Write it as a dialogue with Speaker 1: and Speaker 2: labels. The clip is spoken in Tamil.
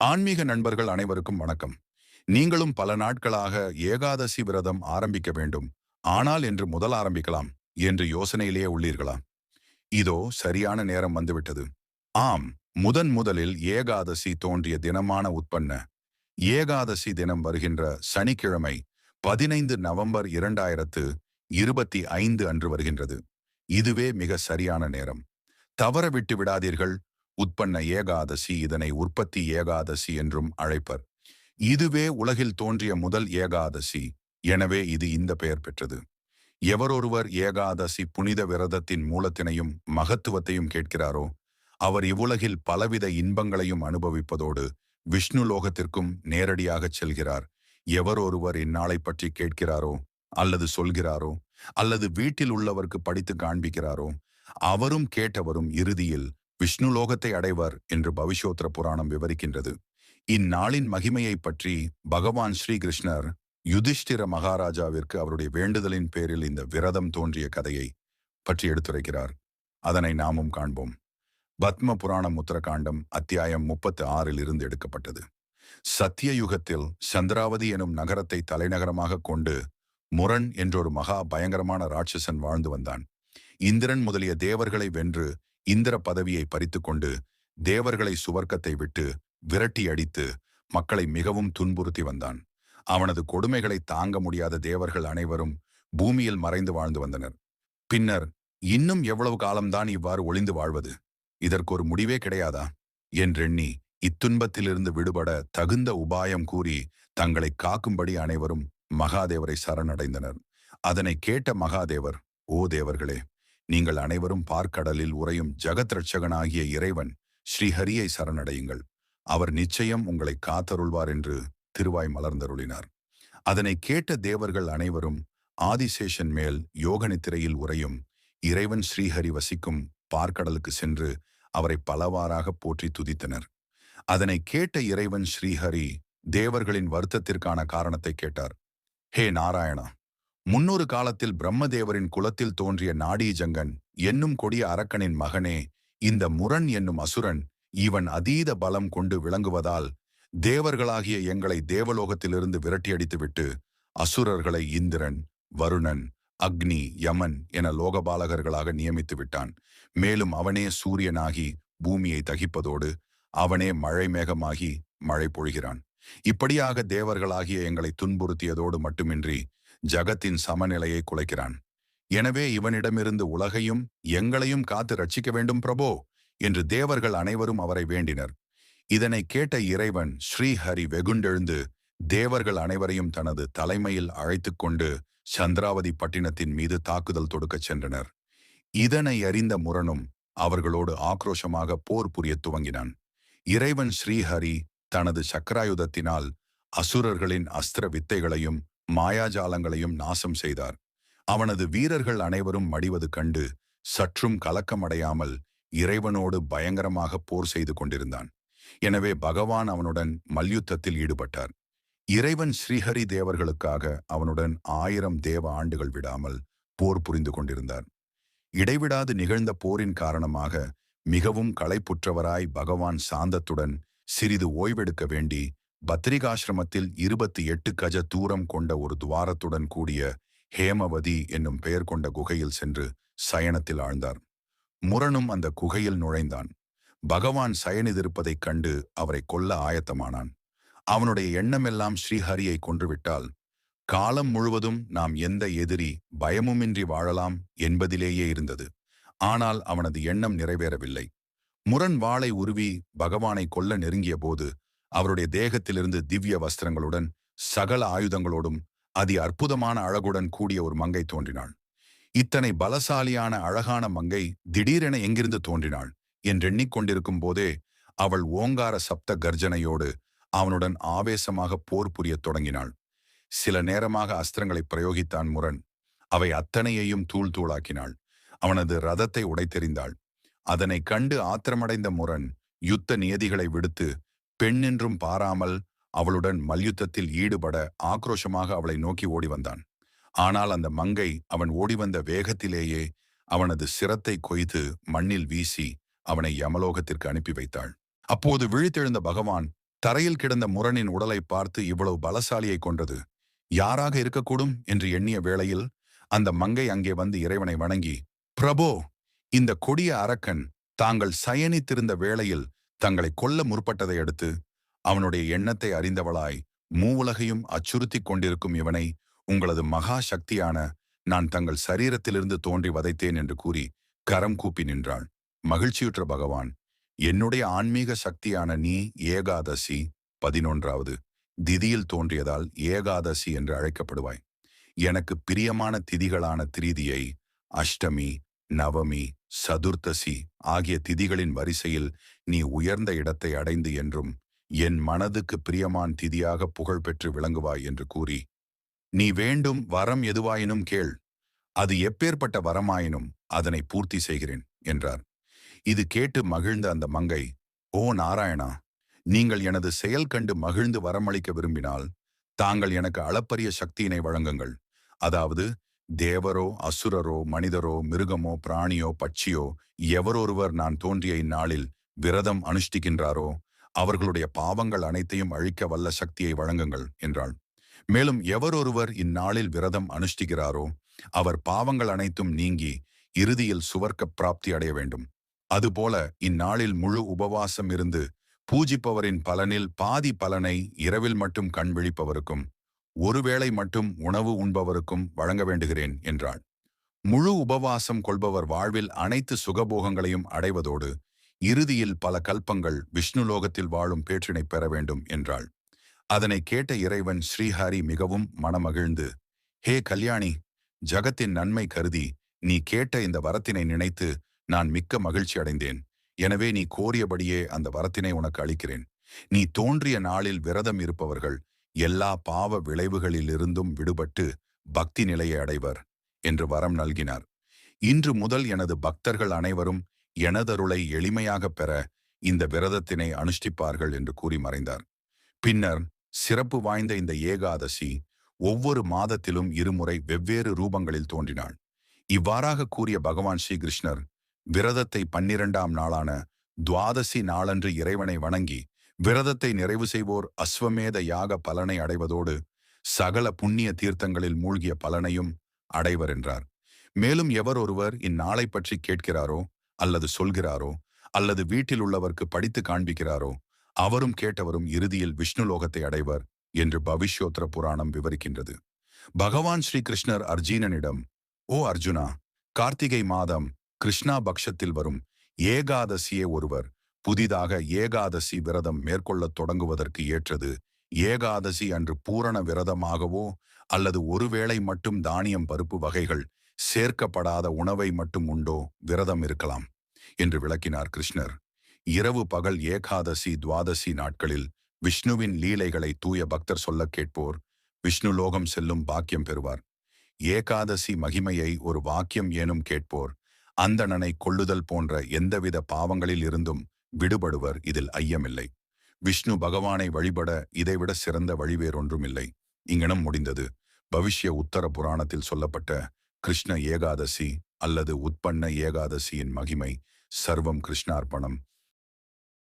Speaker 1: ஆன்மீக நண்பர்கள் அனைவருக்கும் வணக்கம். நீங்களும் பல நாட்களாக ஏகாதசி விரதம் ஆரம்பிக்க வேண்டும். ஆனால் என்று முதல் ஆரம்பிக்கலாம். என்று யோசனையிலேயே உள்ளீர்களா? இதோ சரியான நேரம் வந்துவிட்டது. ஆம் முதன் முதலில் ஏகாதசி தோன்றிய தினமான உட்பண்ண ஏகாதசி தினம் வருகின்ற சனிக்கிழமை பதினைந்து நவம்பர் இரண்டாயிரத்து இருபத்தி ஐந்து அன்று வருகின்றது. இதுவே மிக சரியான நேரம். தவற விட்டு விடாதீர்கள். உட்பண்ண ஏகாதசி இதனை உற்பத்தி ஏகாதசி என்றும் அழைப்பர். இதுவே உலகில் தோன்றிய முதல் ஏகாதசி. எனவே இது இந்த பெயர் பெற்றது. எவரொருவர் ஏகாதசி புனித விரதத்தின் மூலத்தினையும் மகத்துவத்தையும் கேட்கிறாரோ அவர் இவ்வுலகில் பலவித இன்பங்களையும் அனுபவிப்பதோடு விஷ்ணு லோகத்திற்கும் நேரடியாகச் செல்கிறார். எவரொருவர் இந்நாளை பற்றி கேட்கிறாரோ அல்லது சொல்கிறாரோ அல்லது வீட்டில் உள்ளவருக்கு படித்து காண்பிக்கிறாரோ அவரும் கேட்டவரும் இறுதியில் விஷ்ணு லோகத்தை அடைவர் என்று பவிஷ்யோத்திர புராணம் விவரிக்கின்றது. இந்நாளின் மகிமையை பற்றி பகவான் ஸ்ரீகிருஷ்ணர் யுதிஷ்டிர மகாராஜாவிற்கு அவருடைய வேண்டுதலின் பேரில் இந்த விரதம் தோன்றிய கதையை பற்றி எடுத்துரைக்கிறார். அதனை நாமும் காண்போம். பத்ம புராணம் உத்தரகாண்டம் அத்தியாயம் முப்பத்து ஆறில் இருந்து எடுக்கப்பட்டது. சத்தியயுகத்தில் சந்திராவதி எனும் நகரத்தை தலைநகரமாக கொண்டு முரண் என்றொரு மகா பயங்கரமான ராட்சசன் வாழ்ந்து வந்தான். இந்திரன் முதலிய தேவர்களை வென்று இந்திர பதவியை பறித்துக்கொண்டு தேவர்களை சுவர்க்கத்தை விட்டு விரட்டி அடித்து மக்களை மிகவும் துன்புறுத்தி வந்தான். அவனது கொடுமைகளை தாங்க முடியாத தேவர்கள் அனைவரும் பூமியில் மறைந்து வாழ்ந்து வந்தனர். பின்னர் இன்னும் எவ்வளவு காலம்தான் இவ்வாறு ஒளிந்து வாழ்வது? இதற்கு ஒரு முடிவே கிடையாதா? என்றெண்ணி இத்துன்பத்திலிருந்து விடுபட தகுந்த உபாயம் கூறி தங்களை காக்கும்படி அனைவரும் மகாதேவரை சரணடைந்தனர். அதனை கேட்ட மகாதேவர் ஓ தேவர்களே நீங்கள் அனைவரும் பார்க்கடலில் உறையும் ஜகத் ரட்சகனாகிய இறைவன் ஸ்ரீஹரியை சரணடையுங்கள். அவர் நிச்சயம் உங்களை காத்தருள்வார் என்று திருவாய் மலர்ந்தருளினார். அதனை கேட்ட தேவர்கள் அனைவரும் ஆதிசேஷன் மேல் யோகனித்திரையில் உறையும் இறைவன் ஸ்ரீஹரி வசிக்கும் பார்க்கடலுக்கு சென்று அவரை பலவாறாக போற்றி துதித்தனர். அதனை கேட்ட இறைவன் ஸ்ரீஹரி தேவர்களின் வருத்தத்திற்கான காரணத்தை கேட்டார். ஹே நாராயணா முன்னொரு காலத்தில் பிரம்மதேவரின் குலத்தில் தோன்றிய நாடீஜங்கன் என்னும் கொடிய அரக்கனின் மகனே இந்த முரண் என்னும் அசுரன் இவன் அதீத பலம் கொண்டு விளங்குவதால் தேவர்களாகிய எங்களை தேவலோகத்திலிருந்து விரட்டியடித்துவிட்டு அசுரர்களை இந்திரன் வருணன் அக்னி யமன் என லோகபாலகர்களாக நியமித்து விட்டான் மேலும் அவனே சூரியனாகி பூமியை தகிப்பதோடு அவனே மழை மேகமாகி மழை பொழிகிறான். இப்படியாக தேவர்களாகிய எங்களை துன்புறுத்தியதோடு மட்டுமின்றி ஜகத்தின் சமநிலையை குலைக்கிறான். எனவே இவனிடமிருந்து உலகையும் எங்களையும் காத்து ரட்சிக்க வேண்டும் பிரபோ என்று தேவர்கள் அனைவரும் அவரை வேண்டினர். இதனை கேட்ட இறைவன் ஸ்ரீஹரி வெகுண்டெழுந்து தேவர்கள் அனைவரையும் தனது தலைமையில் அழைத்து கொண்டு சந்திராவதி பட்டினத்தின் மீது தாக்குதல் தொடுக்கச் சென்றனர். இதனை அறிந்த முரணும் அவர்களோடு ஆக்ரோஷமாக போர் புரிய துவங்கினான். இறைவன் ஸ்ரீஹரி தனது சக்கராயுதத்தினால் அசுரர்களின் அஸ்திர வித்தைகளையும் மாயாஜாலங்களையும் நாசம் செய்தார். அவனது வீரர்கள் அனைவரும் மடிவது கண்டு சற்றும் கலக்கமடையாமல் இறைவனோடு பயங்கரமாக போர் செய்து கொண்டிருந்தான். எனவே பகவான் அவனுடன் மல்யுத்தத்தில் ஈடுபட்டார். இறைவன் ஸ்ரீஹரி தேவர்களுக்காக அவனுடன் ஆயிரம் தேவ ஆண்டுகள் விடாமல் போர் புரிந்து கொண்டிருந்தார். இடைவிடாது நிகழ்ந்த போரின் காரணமாக மிகவும் களைப்புற்றவராய் பகவான் சாந்தத்துடன் சிறிது ஓய்வெடுக்க வேண்டி பத்ரிகாசிரமத்தில் இருபத்தி எட்டு கஜ தூரம் கொண்ட ஒரு துவாரத்துடன் கூடிய ஹேமவதி என்னும் பெயர் கொண்ட குகையில் சென்று சயனத்தில் ஆழ்ந்தார். முரணும் அந்த குகையில் நுழைந்தான். பகவான் சயனிதிருப்பதைக் கண்டு அவரை கொல்ல ஆயத்தமானான். அவனுடைய எண்ணமெல்லாம் ஸ்ரீஹரியை கொன்றுவிட்டால் காலம் முழுவதும் நாம் எந்த எதிரி பயமுமின்றி வாழலாம் என்பதிலேயே இருந்தது. ஆனால் அவனது எண்ணம் நிறைவேறவில்லை. முரண் வாளை உருவி பகவானை கொல்ல நெருங்கிய போது அவருடைய தேகத்திலிருந்து திவ்ய வஸ்திரங்களுடன் சகல ஆயுதங்களோடும் அதி அற்புதமான அழகுடன் கூடிய ஒரு மங்கை தோன்றினாள். இத்தனை பலசாலியான அழகான மங்கை திடீரென எங்கிருந்து தோன்றினாள் என்றெண்ணிக்கொண்டிருக்கும் போதே அவள் ஓங்கார சப்த கர்ஜனையோடு அவனுடன் ஆவேசமாக போர் புரியத் தொடங்கினாள். சில நேரமாக அஸ்திரங்களை பிரயோகித்தான் முரண். அவை அத்தனையையும் தூள் தூளாக்கினாள். அவனது ரதத்தை உடைத்தெறிந்தாள். அதனை கண்டு ஆத்திரமடைந்த முரண் யுத்த நியதிகளை விடுத்து பெண் என்றும் பாராமல் அவளுடன் மல்யுத்தத்தில் ஈடுபட ஆக்ரோஷமாக அவளை நோக்கி ஓடி வந்தான் ஆனால் அந்த மங்கை அவன் ஓடிவந்த வேகத்திலேயே அவனது சிரத்தை கொய்து மண்ணில் வீசி அவனை யமலோகத்திற்கு அனுப்பி வைத்தாள். அப்போது விழித்தெழுந்த பகவான் தரையில் கிடந்த முரணின் உடலை பார்த்து இவ்வளவு பலசாலியை கொன்றது. யாராக இருக்கக்கூடும்? என்று எண்ணிய வேளையில் அந்த மங்கை அங்கே வந்து இறைவனை வணங்கி பிரபோ இந்த கொடிய அரக்கன் தாங்கள் சயனித்திருந்த வேளையில் தங்களை கொல்ல முற்பட்டதை அடுத்து அவனுடைய எண்ணத்தை அறிந்தவளாய் மூவுலகையும் அச்சுறுத்திக் கொண்டிருக்கும் இவனை உங்களது மகா சக்தியான நான் தங்கள் சரீரத்திலிருந்து தோன்றி வதைத்தேன் என்று கூறி கரம் கூப்பி நின்றாள். மகிழ்ச்சியுற்ற பகவான் என்னுடைய ஆன்மீக சக்தியான நீ ஏகாதசி பதினொன்றாவது திதியில் தோன்றியதால் ஏகாதசி என்று அழைக்கப்படுவாய். எனக்கு பிரியமான திதிகளான திரிதியை அஷ்டமி நவமி சதுர்த்தசி ஆகிய திதிகளின் வரிசையில் நீ உயர்ந்த இடத்தை அடைந்து என்றும் என் மனதுக்கு பிரியமான் திதியாக புகழ் பெற்று விளங்குவாய் என்று கூறி நீ வேண்டும் வரம் எதுவாயினும் கேள். அது எப்பேற்பட்ட வரமாயினும் அதனை பூர்த்தி செய்கிறேன் என்றார். இது கேட்டு மகிழ்ந்த அந்த மங்கை ஓ நாராயணா நீங்கள் எனது செயல் கண்டு மகிழ்ந்து வரமளிக்க விரும்பினால் தாங்கள் எனக்கு அளப்பரிய சக்தியினை வழங்குங்கள். அதாவது தேவரோ அசுரரோ மனிதரோ மிருகமோ பிராணியோ பட்சியோ எவரொருவர் நான் தோன்றிய இந்நாளில் விரதம் அனுஷ்டிக்கின்றாரோ அவர்களுடைய பாவங்கள் அனைத்தையும் அழிக்க வல்ல சக்தியை வழங்குங்கள் என்றாள். மேலும் எவரொருவர் இந்நாளில் விரதம் அனுஷ்டிக்கிறாரோ அவர் பாவங்கள் அனைத்தும் நீங்கி இறுதியில் சுவர்க்க பிராப்தி அடைய வேண்டும். அதுபோல இந்நாளில் முழு உபவாசம் இருந்து பூஜிப்பவரின் பலனில் பாதி பலனை இரவில் மட்டும் கண் விழிப்பவருக்கும் ஒருவேளை மட்டும் உணவு உண்பவருக்கும் வழங்க வேண்டுகிறேன் என்றாள். முழு உபவாசம் கொள்பவர் வாழ்வில் அனைத்து சுகபோகங்களையும் அடைவதோடு இறுதியில் பல கல்பங்கள் விஷ்ணுலோகத்தில் வாழும் பேற்றினை பெற வேண்டும் என்றாள். அதனை கேட்ட இறைவன் ஸ்ரீஹரி மிகவும் மனமகிழ்ந்து ஹே கல்யாணி ஜகத்தின் நன்மை கருதி நீ கேட்ட இந்த வரத்தினை நினைத்து நான் மிக்க மகிழ்ச்சி அடைந்தேன். எனவே நீ கோரியபடியே அந்த வரத்தினை உனக்கு அளிக்கிறேன். நீ தோன்றிய நாளில் விரதம் இருப்பவர்கள் எல்லா பாவ விளைவுகளிலிருந்தும் விடுபட்டு பக்தி நிலையை அடைவர் என்று வரம் நல்கினார். இன்று முதல் எனது பக்தர்கள் அனைவரும் எனதருளை எளிமையாகப் பெற இந்த விரதத்தினை அனுஷ்டிப்பார்கள் என்று கூறி மறைந்தார். பின்னர் சிறப்பு வாய்ந்த இந்த ஏகாதசி ஒவ்வொரு மாதத்திலும் இருமுறை வெவ்வேறு ரூபங்களில் தோன்றினாள். இவ்வாறாக கூறிய பகவான் ஸ்ரீகிருஷ்ணர் விரதத்தை பன்னிரண்டாம் நாளான துவாதசி நாளன்று இறைவனை வணங்கி விரதத்தை நிறைவு செய்வோர் அஸ்வமேத யாக பலனை அடைவதோடு சகல புண்ணிய தீர்த்தங்களில் மூழ்கிய பலனையும் அடைவர் என்றார். மேலும் எவர் ஒருவர் இந்நாளை பற்றி கேட்கிறாரோ அல்லது சொல்கிறாரோ அல்லது வீட்டில் உள்ளவர்க்கு படித்து காண்பிக்கிறாரோ அவரும் கேட்டவரும் இறுதியில் விஷ்ணு லோகத்தை அடைவர் என்று பவிஷ்யோத்திர புராணம் விவரிக்கின்றது. பகவான் ஸ்ரீ கிருஷ்ணர் அர்ஜீனனிடம் ஓ அர்ஜுனா கார்த்திகை மாதம் கிருஷ்ணா பக்ஷத்தில் வரும் ஏகாதசியே ஒருவர் புதிதாக ஏகாதசி விரதம் மேற்கொள்ளத் தொடங்குவதற்கு ஏற்றது. ஏகாதசி அன்று பூரண விரதமாகவோ அல்லது ஒருவேளை மட்டும் தானியம் பருப்பு வகைகள் சேர்க்கப்படாத உணவை மட்டும் உண்டோ விரதம் இருக்கலாம் என்று விளக்கினார் கிருஷ்ணர். இரவு பகல் ஏகாதசி துவாதசி நாட்களில் விஷ்ணுவின் லீலைகளை தூய பக்தர் சொல்ல கேட்போர். விஷ்ணு லோகம் செல்லும் பாக்கியம் பெறுவார். ஏகாதசி மகிமையை ஒரு வாக்கியம் ஏனும் கேட்போர். அந்தணனை கொள்ளுதல் போன்ற எந்தவித பாவங்களில் இருந்தும் விடுபடுவர் இதில் ஐயமில்லை. விஷ்ணு பகவானை வழிபட இதைவிட சிறந்த வழிவேறொன்றும் இல்லை இங்கனம் முடிந்தது. பவிஷ்ய உத்தர புராணத்தில் சொல்லப்பட்ட கிருஷ்ண ஏகாதசி அல்லது உட்பண்ண ஏகாதசியின் மகிமை சர்வம் கிருஷ்ணார்ப்பணம்.